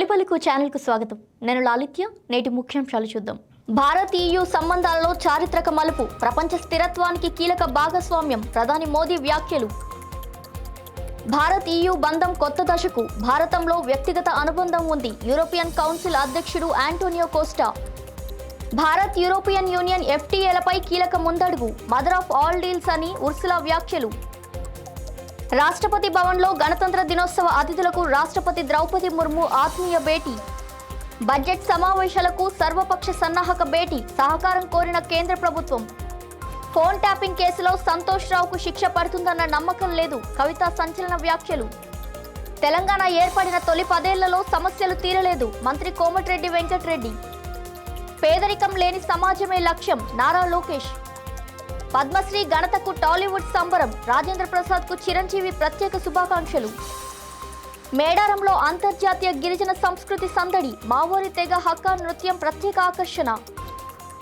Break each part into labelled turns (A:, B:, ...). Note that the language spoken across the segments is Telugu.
A: తొలిపలుకు ఛానల్కు స్వాగతం. నేను లాలిత్య నేటి ముఖ్యాంశాలు చూద్దాం. భారత్ ఈయూ సంబంధాలలో చారిత్రక మలుపు ప్రపంచ స్థిరత్వానికి కీలక భాగస్వామ్యం ప్రధాని మోదీ వ్యాఖ్యలు. భారత్ ఈయూ బంధం కొత్త దశకు భారతంలో వ్యక్తిగత అనుబంధం ఉంది యూరోపియన్ కౌన్సిల్ అధ్యక్షుడు Antonio Costa. Bharat European union ఎఫ్టీఏలపై కీలక ముందడుగు మదర్ ఆఫ్ ఆల్ డీల్స్ అని ఉర్సులా వ్యాఖ్యలు. రాష్ట్రపతి భవన్లో గణతంత్ర దినోత్సవ అతిథులకు రాష్ట్రపతి ద్రౌపది ముర్ము ఆత్మీయ భేటీ. బడ్జెట్ సమావేశాలకు సర్వపక్ష సన్నాహక భేటీ సహకారం కోరిన కేంద్ర ప్రభుత్వం. ఫోన్ ట్యాపింగ్ కేసులో సంతోష్ రావుకు శిక్ష పడుతుందన్న నమ్మకం లేదు కవిత సంచలన వ్యాఖ్యలు. తెలంగాణ ఏర్పడిన తొలి పదేళ్ళలో సమస్యలు తీరలేదు మంత్రి కోమటిరెడ్డి వెంకటరెడ్డి. పేదరికం లేని సమాజమే లక్ష్యం నారా లోకేష్. పద్మశ్రీ ఘనతకు టాలీవుడ్ సంబరం. రాజేంద్ర ప్రసాద్కు చిరంజీవి ప్రత్యేక శుభాకాంక్షలు. మేడారంలో అంతర్జాతీయ గిరిజన సంస్కృతి సందడి. మావోరి తెగ హక్కా నృత్యం ప్రత్యేక ఆకర్షణ.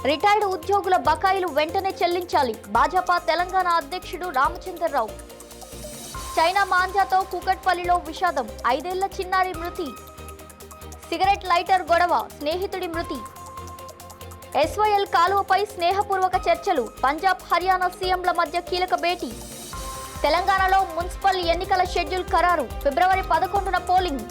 A: రిటైర్డ్ ఉద్యోగుల బకాయిలు వెంటనే చెల్లించాలి. భాజపా తెలంగాణ అధ్యక్షుడు రామచంద్రరావు. చైనా మాంజాతో కూకట్పల్లిలో విషాదం. ఐదేళ్ళ చిన్నారి మృతి. సిగరెట్ లైటర్ గొడవ. స్నేహితుడి మృతి. ఎస్వైఎల్ కాలువపై స్నేహపూర్వక చర్చలు. పంజాబ్ హర్యానా సీఎంల మధ్య కీలక భేటీ. తెలంగాణలో మున్సిపల్ ఎన్నికల షెడ్యూల్ ఖరారు. ఫిబ్రవరి పదకొండున పోలింగ్.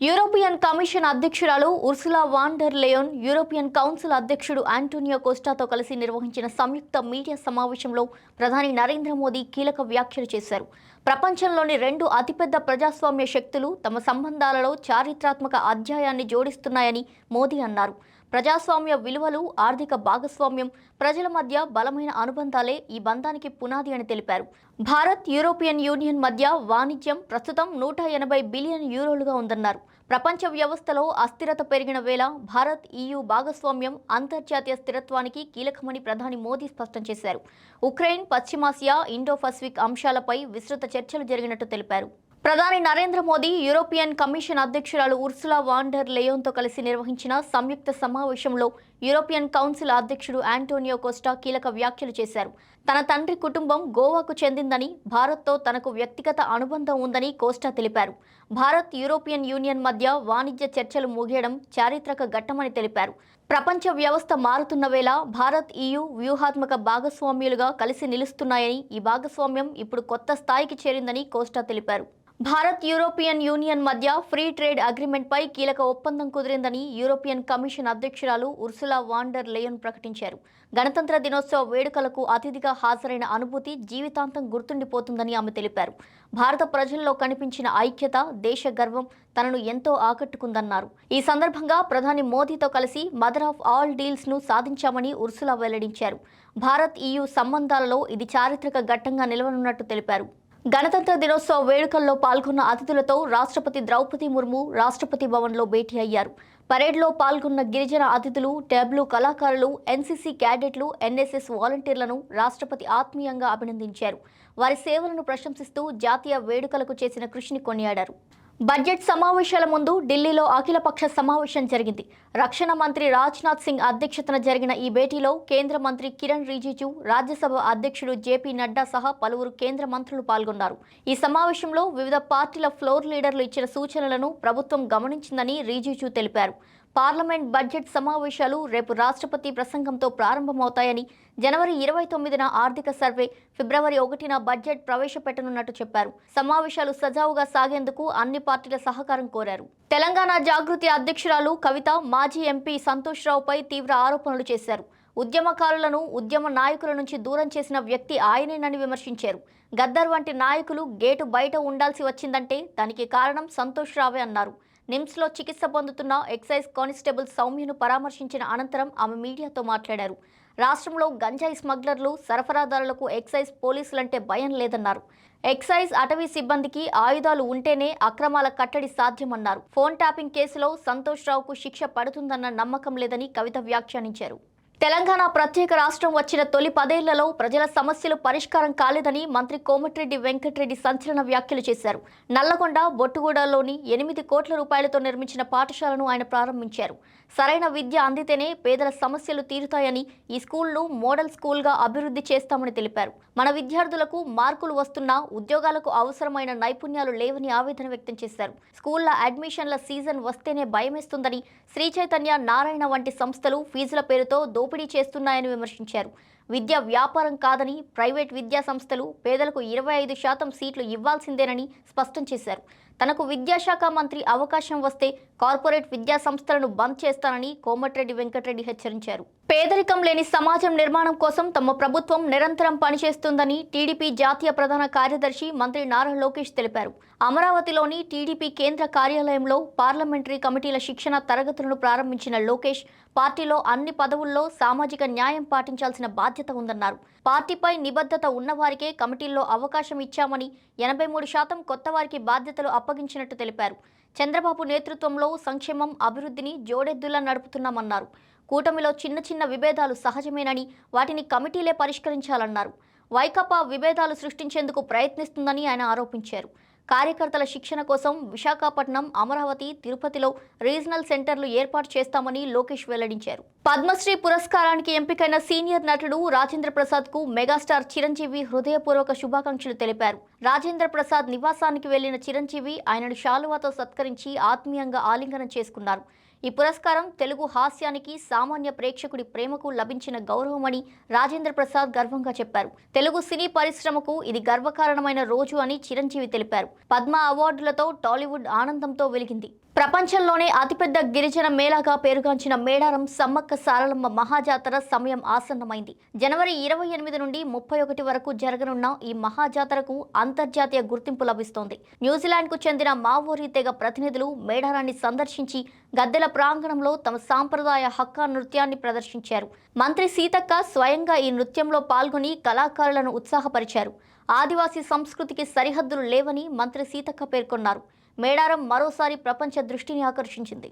A: యూరోపియన్ కమిషన్ అధ్యక్షురాలు Ursula von der Leyen European council అధ్యక్షుడు ఆంటోనియో కోస్టాతో కలిసి నిర్వహించిన సంయుక్త మీడియా సమావేశంలో ప్రధాని నరేంద్ర మోదీ కీలక వ్యాఖ్యలు చేశారు. ప్రపంచంలోని రెండు అతిపెద్ద ప్రజాస్వామ్య శక్తులు తమ సంబంధాలలో చారిత్రాత్మక అధ్యాయాన్ని జోడిస్తున్నాయని మోదీ అన్నారు. ప్రజాస్వామ్య విలువలు ఆర్థిక భాగస్వామ్యం ప్రజల మధ్య బలమైన అనుబంధాలే ఈ బంధానికి పునాది అని తెలిపారు. భారత్ యూరోపియన్ యూనియన్ మధ్య వాణిజ్యం ప్రస్తుతం నూట ఎనభై బిలియన్ యూరోలుగా ఉందన్నారు. ప్రపంచ వ్యవస్థలో అస్థిరత పెరిగిన వేళ భారత్ ఈయూ భాగస్వామ్యం అంతర్జాతీయ స్థిరత్వానికి కీలకమని ప్రధాని మోదీ స్పష్టం చేశారు. ఉక్రెయిన్ పశ్చిమాసియా ఇండో పసిఫిక్ అంశాలపై విస్తృత చర్చలు జరిగినట్టు తెలిపారు. ప్రధాని నరేంద్ర మోదీ యూరోపియన్ కమిషన్ అధ్యక్షురాలు ఉర్సులా వాండర్ లేయోన్తో కలిసి నిర్వహించిన సంయుక్త సమావేశంలో యూరోపియన్ కౌన్సిల్ అధ్యక్షుడు ఆంటోనియో కోస్టా కీలక వ్యాఖ్యలు చేశారు. తన తండ్రి కుటుంబం గోవాకు చెందిందని భారత్తో తనకు వ్యక్తిగత అనుబంధం ఉందని కోస్టా తెలిపారు. భారత్ యూరోపియన్ యూనియన్ మధ్య వాణిజ్య చర్చలు ముగియడం చారిత్రక ఘట్టమని తెలిపారు. ప్రపంచ వ్యవస్థ మారుతున్న వేళ భారత్ ఈయు వ్యూహాత్మక భాగస్వామ్యులుగా కలిసి నిలుస్తున్నాయని ఈ భాగస్వామ్యం ఇప్పుడు కొత్త స్థాయికి చేరిందని కోస్టా తెలిపారు. భారత్ యూరోపియన్ యూనియన్ మధ్య ఫ్రీ ట్రేడ్ అగ్రిమెంట్పై కీలక ఒప్పందం కుదిరిందని యూరోపియన్ కమిషన్ అధ్యక్షురాలు ఉర్సులా వాండర్ లేయన్ ప్రకటించారు. గణతంత్ర దినోత్సవ వేడుకలకు అతిథిగా హాజరైన అనుభూతి జీవితాంతం గుర్తుండిపోతుందని ఆమె తెలిపారు. భారత ప్రజల్లో కనిపించిన ఐక్యత దేశ గర్వం తనను ఎంతో ఆకట్టుకుందన్నారు. ఈ సందర్భంగా ప్రధాని మోదీతో కలిసి మదర్ ఆఫ్ ఆల్ డీల్స్ను సాధించామని ఉర్సులా వెల్లడించారు. భారత్ ఈయు సంబంధాలలో ఇది చారిత్రక ఘట్టంగా నిలవనున్నట్టు తెలిపారు. గణతంత్ర దినోత్సవ వేడుకల్లో పాల్గొన్న అతిథులతో రాష్ట్రపతి ద్రౌపది ముర్ము రాష్ట్రపతి భవన్లో భేటీ అయ్యారు. పరేడ్లో పాల్గొన్న గిరిజన అతిథులు టెబ్లు కళాకారులు ఎన్సీసీ క్యాడెట్లు ఎన్ఎస్ఎస్ వాలంటీర్లను రాష్ట్రపతి ఆత్మీయంగా అభినందించారు. వారి సేవలను ప్రశంసిస్తూ జాతీయ వేడుకలకు చేసిన కృషిని కొనియాడారు. బడ్జెట్ సమావేశాల ముందు ఢిల్లీలో అఖిలపక్ష సమావేశం జరిగింది. రక్షణ మంత్రి రాజ్నాథ్ సింగ్ అధ్యక్షతన జరిగిన ఈ భేటీలో కేంద్ర మంత్రి కిరణ్ రిజిజు రాజ్యసభ అధ్యక్షుడు జేపీ నడ్డా సహా పలువురు కేంద్ర మంత్రులు పాల్గొన్నారు. ఈ సమావేశంలో వివిధ పార్టీల ఫ్లోర్ లీడర్లు ఇచ్చిన సూచనలను ప్రభుత్వం గమనించిందని రిజిజు తెలిపారు. పార్లమెంట్ బడ్జెట్ సమావేశాలు రేపు రాష్ట్రపతి ప్రసంగంతో ప్రారంభమవుతాయని జనవరి ఇరవై తొమ్మిదిన ఆర్థిక సర్వే ఫిబ్రవరి ఒకటిన బడ్జెట్ ప్రవేశపెట్టనున్నట్టు చెప్పారు. సమావేశాలు సజావుగా సాగేందుకు అన్ని పార్టీల సహకారం కోరారు. తెలంగాణ జాగృతి అధ్యక్షురాలు కవిత మాజీ ఎంపీ సంతోష్ రావుపై తీవ్ర ఆరోపణలు చేశారు. ఉద్యమకారులను ఉద్యమ నాయకుల నుంచి దూరం చేసిన వ్యక్తి ఆయనేనని విమర్శించారు. గద్దర్ వంటి నాయకులు గేటు బయట ఉండాల్సి వచ్చిందంటే దానికి కారణం సంతోష్రావే అన్నారు. నిమ్స్లో చికిత్స పొందుతున్న ఎక్సైజ్ కానిస్టేబుల్ సౌమ్యను పరామర్శించిన అనంతరం ఆమె మీడియాతో మాట్లాడారు. రాష్ట్రంలో గంజాయి స్మగ్లర్లు సరఫరాదారులకు ఎక్సైజ్ పోలీసులంటే భయం లేదన్నారు. ఎక్సైజ్ అటవీ సిబ్బందికి ఆయుధాలు ఉంటేనే అక్రమాల కట్టడి సాధ్యమన్నారు. ఫోన్ ట్యాపింగ్ కేసులో సంతోష్ రావుకు శిక్ష పడుతుందన్న నమ్మకం లేదని కవిత వ్యాఖ్యానించారు. తెలంగాణ ప్రత్యేక రాష్ట్రం వచ్చిన తొలి పదేళ్ళలో ప్రజల సమస్యలు పరిష్కారం కాలేదని మంత్రి కోమటిరెడ్డి వెంకటరెడ్డి సంచలన వ్యాఖ్యలు చేశారు. నల్లగొండ బొట్టుగూడలోని ఎనిమిది కోట్ల రూపాయలతో నిర్మించిన పాఠశాలను ఆయన ప్రారంభించారు. సరైన విద్య అందితేనే పేదల సమస్యలు తీరుతాయని ఈ స్కూల్ను మోడల్ స్కూల్గా అభివృద్ధి చేస్తామని తెలిపారు. మన విద్యార్థులకు మార్కులు వస్తున్నా ఉద్యోగాలకు అవసరమైన నైపుణ్యాలు లేవని ఆవేదన వ్యక్తం చేశారు. స్కూళ్ళ అడ్మిషన్ల సీజన్ వస్తేనే భయమేస్తుందని శ్రీ చైతన్య నారాయణ వంటి సంస్థలు ఫీజుల పేరుతో దోపిడీ చేస్తున్నాయని విమర్శించారు. విద్య వ్యాపారం కాదని ప్రైవేట్ విద్యా సంస్థలు పేదలకు ఇరవై ఐదు శాతం సీట్లు ఇవ్వాల్సిందేనని స్పష్టం చేశారు. తనకు విద్యాశాఖ మంత్రి అవకాశం వస్తే కార్పొరేట్ విద్యా సంస్థలను బంద్ చేస్తానని కోమటిరెడ్డి వెంకటరెడ్డి హెచ్చరించారు. పేదరికం లేని సమాజం నిర్మాణం కోసం తమ ప్రభుత్వం నిరంతరం పనిచేస్తుందని టీడీపీ జాతీయ ప్రధాన కార్యదర్శి మంత్రి నారా లోకేష్ తెలిపారు. అమరావతిలోని టీడీపీ కేంద్ర కార్యాలయంలో పార్లమెంటరీ కమిటీల శిక్షణ తరగతులను ప్రారంభించిన లోకేష్ పార్టీలో అన్ని పదవుల్లో సామాజిక న్యాయం పాటించాల్సిన బాధ్యత ఉందన్నారు. పార్టీపై నిబద్ధత ఉన్నవారికే కమిటీల్లో అవకాశం ఇచ్చామని ఎనభై మూడు శాతం కొత్త వారికి బాధ్యతలు అప్పగించినట్టు తెలిపారు. చంద్రబాబు నేతృత్వంలో సంక్షేమం అభివృద్ధిని జోడెద్దులా నడుపుతున్నామన్నారు. కూటమిలో చిన్న చిన్న విభేదాలు సహజమేనని వాటిని కమిటీలే పరిష్కరించాలన్నారు. వైకాపా విభేదాలు సృష్టించేందుకు ప్రయత్నిస్తుందని ఆయన ఆరోపించారు. కార్యకర్తల శిక్షణ కోసం విశాఖపట్నం అమరావతి తిరుపతిలో రీజనల్ సెంటర్లు ఏర్పాటు చేస్తామని లోకేష్ వెల్లడించారు. పద్మశ్రీ పురస్కారానికి ఎంపికైన సీనియర్ నటుడు రాజేంద్ర ప్రసాద్కు మెగాస్టార్ చిరంజీవి హృదయపూర్వక శుభాకాంక్షలు తెలిపారు. రాజేంద్ర ప్రసాద్ నివాసానికి వెళ్ళిన చిరంజీవి ఆయనను శాలువాతో సత్కరించి ఆత్మీయంగా ఆలింగనం చేసుకున్నారు. ఈ పురస్కారం తెలుగు హాస్యానికి సామాన్య ప్రేక్షకుడి ప్రేమకు లభించిన గౌరవమని రాజేంద్ర ప్రసాద్ గర్వంగా చెప్పారు. తెలుగు సినీ పరిశ్రమకు ఇది గర్వకారణమైన రోజు అని చిరంజీవి తెలిపారు. పద్మ అవార్డులతో టాలీవుడ్ ఆనందంతో వెలిగింది. ప్రపంచంలోనే అతిపెద్ద గిరిజన మేళాగా పేరుగాంచిన మేడారం సమ్మక్క సారలమ్మ మహాజాతర సమయం ఆసన్నమైంది. జనవరి ఇరవై ఎనిమిది నుండి ముప్పై ఒకటి వరకు జరగనున్న ఈ మహాజాతరకు అంతర్జాతీయ గుర్తింపు లభిస్తోంది. న్యూజిలాండ్కు చెందిన మావోరీ తెగ ప్రతినిధులు మేడారాన్ని సందర్శించి గద్దెల ప్రాంగణంలో తమ సాంప్రదాయ హక్కా నృత్యాన్ని ప్రదర్శించారు. మంత్రి సీతక్క స్వయంగా ఈ నృత్యంలో పాల్గొని కళాకారులను ఉత్సాహపరిచారు. ఆదివాసీ సంస్కృతికి సరిహద్దులు లేవని మంత్రి సీతక్క పేర్కొన్నారు. మేడారం మరోసారి ప్రపంచ దృష్టిని ఆకర్షించింది.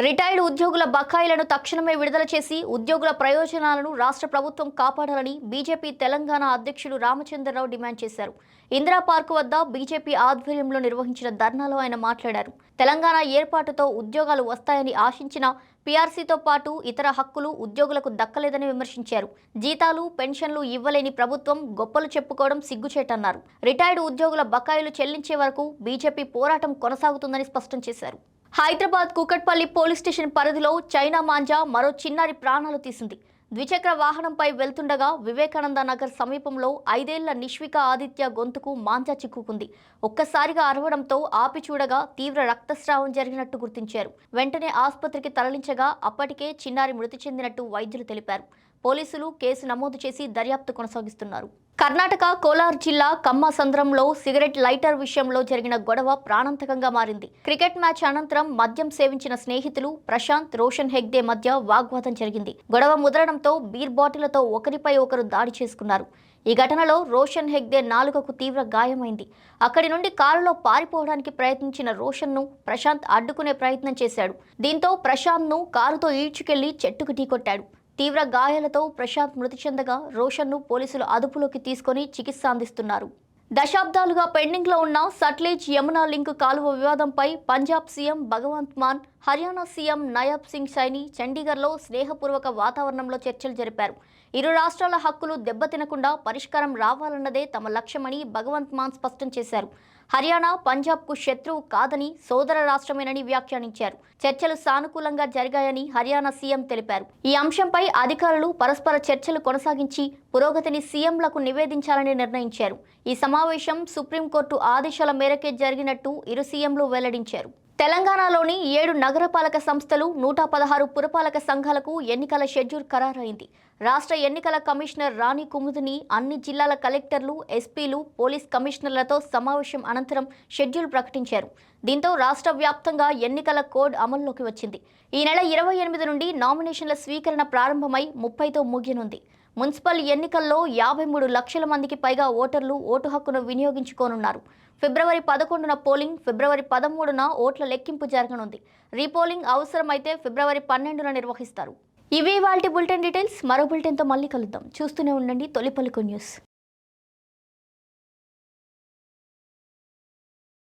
A: రిటైర్డ్ ఉద్యోగుల బకాయిలను తక్షణమే విడుదల చేసి ఉద్యోగుల ప్రయోజనాలను రాష్ట్ర ప్రభుత్వం కాపాడాలని బీజేపీ తెలంగాణ అధ్యక్షుడు రామచంద్రరావు డిమాండ్ చేశారు. ఇందిరా పార్క్ వద్ద బీజేపీ ఆధ్వర్యంలో నిర్వహించిన ధర్నాలో ఆయన మాట్లాడారు. తెలంగాణ ఏర్పాటుతో ఉద్యోగాలు వస్తాయని ఆశించిన పీఆర్సీతో పాటు ఇతర హక్కులు ఉద్యోగులకు దక్కలేదని విమర్శించారు. జీతాలు పెన్షన్లు ఇవ్వలేని ప్రభుత్వం గొప్పలు చెప్పుకోవడం సిగ్గుచేటన్నారు. రిటైర్డ్ ఉద్యోగుల బకాయిలు చెల్లించే వరకు బీజేపీ పోరాటం కొనసాగుతుందని స్పష్టం చేశారు. హైదరాబాద్ కుకట్పల్లి పోలీస్ స్టేషన్ పరిధిలో చైనా మాంజా మరో చిన్నారి ప్రాణాలు తీసింది. ద్విచక్ర వాహనంపై వెళ్తుండగా వివేకానంద నగర్ సమీపంలో ఐదేళ్ళ నిష్విక ఆదిత్య గొంతుకు మాంజా చిక్కుకుంది. ఒక్కసారిగా అరవడంతో ఆపి చూడగా తీవ్ర రక్తస్రావం జరిగినట్టు గుర్తించారు. వెంటనే ఆసుపత్రికి తరలించగా అప్పటికే చిన్నారి మృతి చెందినట్టు వైద్యులు తెలిపారు. పోలీసులు కేసు నమోదు చేసి దర్యాప్తు కొనసాగిస్తున్నారు. కర్ణాటక కోలార్ జిల్లా కమ్మసంద్రంలో సిగరెట్ లైటర్ విషయంలో జరిగిన గొడవ ప్రాణాంతకంగా మారింది. క్రికెట్ మ్యాచ్ అనంతరం మద్యం సేవించిన స్నేహితులు ప్రశాంత్ రోషన్ హెగ్డే మధ్య వాగ్వాదం జరిగింది. గొడవ ముదరడంతో బీర్ బాటిళ్ళతో ఒకరిపై ఒకరు దాడి చేసుకున్నారు. ఈ ఘటనలో రోషన్ హెగ్డే నాలుకకు తీవ్ర గాయమైంది. అక్కడి నుండి కారులో పారిపోవడానికి ప్రయత్నించిన రోషన్ను ప్రశాంత్ అడ్డుకునే ప్రయత్నం చేశాడు. దీంతో ప్రశాంత్ను కారుతో ఈడ్చుకెళ్ళి చెట్టుకు ఢీకొట్టాడు. తీవ్ర గాయాలతో ప్రశాంత్ మృతి చెందగా రోషన్ను పోలీసులు అదుపులోకి తీసుకొని చికిత్స అందిస్తున్నారు. దశాబ్దాలుగా పెండింగ్లో ఉన్న సట్లేజ్ యమునా లింక్ కాలువ వివాదంపై పంజాబ్ సీఎం భగవంత్ మాన్ హర్యానా సీఎం నయాబ్ సింగ్ సైని చండీగఢ్లో స్నేహపూర్వక వాతావరణంలో చర్చలు జరిపారు. ఇరు రాష్ట్రాల హక్కులు దెబ్బతినకుండా పరిష్కారం రావాలన్నదే తమ లక్ష్యమని భగవంత్ మాన్ స్పష్టం చేశారు. హర్యానా పంజాబ్కు శత్రువు కాదని సోదర రాష్ట్రమేనని వ్యాఖ్యానించారు. చర్చలు సానుకూలంగా జరిగాయని హర్యానా సీఎం తెలిపారు. ఈ అంశంపై అధికారులు పరస్పర చర్చలు కొనసాగించి పురోగతిని సీఎంలకు నివేదించాలని నిర్ణయించారు. ఈ సమావేశం సుప్రీంకోర్టు ఆదేశాల మేరకే జరిగినట్టు ఇరు సీఎంలు వెల్లడించారు. తెలంగాణలోని ఏడు నగరపాలక సంస్థలు నూట పదహారు పురపాలక సంఘాలకు ఎన్నికల షెడ్యూల్ ఖరారైంది. రాష్ట్ర ఎన్నికల కమిషనర్ రాణి కుముదిని అన్ని జిల్లాల కలెక్టర్లు ఎస్పీలు పోలీస్ కమిషనర్లతో సమావేశం అనంతరం షెడ్యూల్ ప్రకటించారు. దీంతో రాష్ట్ర వ్యాప్తంగా ఎన్నికల కోడ్ అమల్లోకి వచ్చింది. ఈ నెల ఇరవై ఎనిమిది నుండి నామినేషన్ల స్వీకరణ ప్రారంభమై ముప్పైతో ముగియనుంది. మున్సిపల్ ఎన్నికల్లో యాభై మూడు లక్షల మందికి పైగా ఓటర్లు ఓటు హక్కును వినియోగించుకోనున్నారు. ఫిబ్రవరి పదకొండున పోలింగ్ ఫిబ్రవరి పదమూడున ఓట్ల లెక్కింపు జరగనుంది. రీపోలింగ్ అవసరమైతే ఫిబ్రవరి పన్నెండున నిర్వహిస్తారు. ఇవే వాళ్ళ బులెటిన్ డీటెయిల్స్. మరో బులెటిన్తో మళ్ళీ కలుద్దాం. చూస్తూనే ఉండండి తొలి పలుకు న్యూస్.